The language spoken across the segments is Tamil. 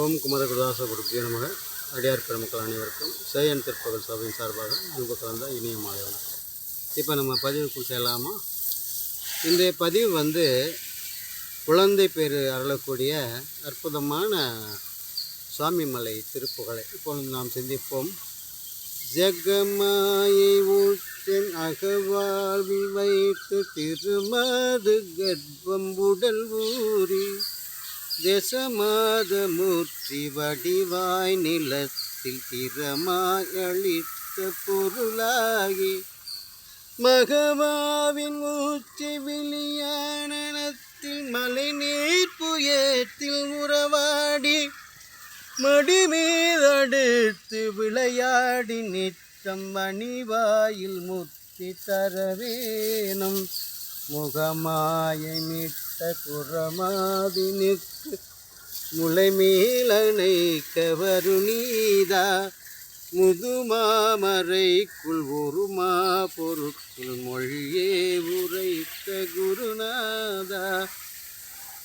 ஓம் குமரகுருதாச குருப்பியோ நமக. அடியார் பெருமக்கள் அனைவருக்கும் சேயன் திருப்பகல் சபையின் சார்பாக அன்பு கலந்த இனிய மாலை வணக்கம். இப்போ நம்ம பதிவுக்குள் செல்லாமா? இந்த பதிவு வந்து குழந்தை பேர் அருளக்கூடிய அற்புதமான சுவாமிமலை திருப்புகளை. இப்பொழுது நாம் சிந்திப்போம். ஜெகமாயை ஊற்றின் அகவாழ்வில் வைத்து திருமது கர்ப்பம் உடல் ஊறி தேசமாத மூர்த்தி வடிவாய் நிலத்தில் திறமாய் அளித்த பொருளாகி மகவாவின் ஊற்றி வெளியானத்தில் மலை நீர் புயத்தில் உறவாடி மடி மீதடுத்து விளையாடி நித்தம் மணிவாயில் முத்தி தரவேனும். முகமாய நிட்ட குரமாதி நிற்கு. முளைமேலனை கவருநீதா முதுமாமரைக்குள் ஒரு மா பொருட்கள் மொழியே உரைத்த குருநாதா.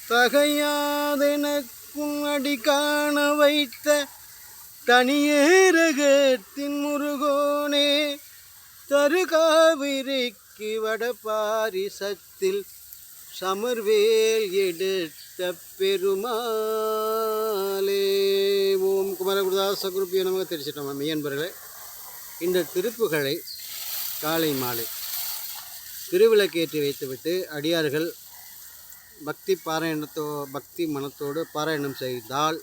தகையாதெனக்கும் அடி காண வைத்த தனியேரகத்தின் முருகோனே. தருகாவிரைக்கு வடபாரிசத்தில் சமர்வேல் எடுத்த பெருமாளே. ஓம் குமரகுருதாச குருப்பிய நமக்கு தெரிச்சிட்டோம் மெய்யன்பர்களே? இந்த திருப்புகளை காலை மாலை திருவிளக்கேற்றி வைத்துவிட்டு அடியார்கள் பக்தி பாராயணத்தோ பக்தி மனத்தோடு பாராயணம் செய்தால்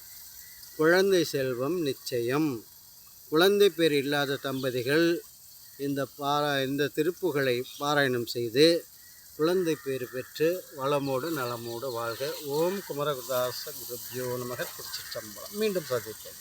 குழந்தை செல்வம் நிச்சயம். குழந்தை பேர் இல்லாத தம்பதிகள் இந்த பாரா இந்த திருப்புகளை பாராயணம் செய்து குழந்தை பேர் பெற்று வளமோடு நலமோடு வாழ்க. ஓம் குமரகுதாச குருப்யோ நமக. திருச்சிற்றம்பலம் மீண்டும் சந்திப்போம்.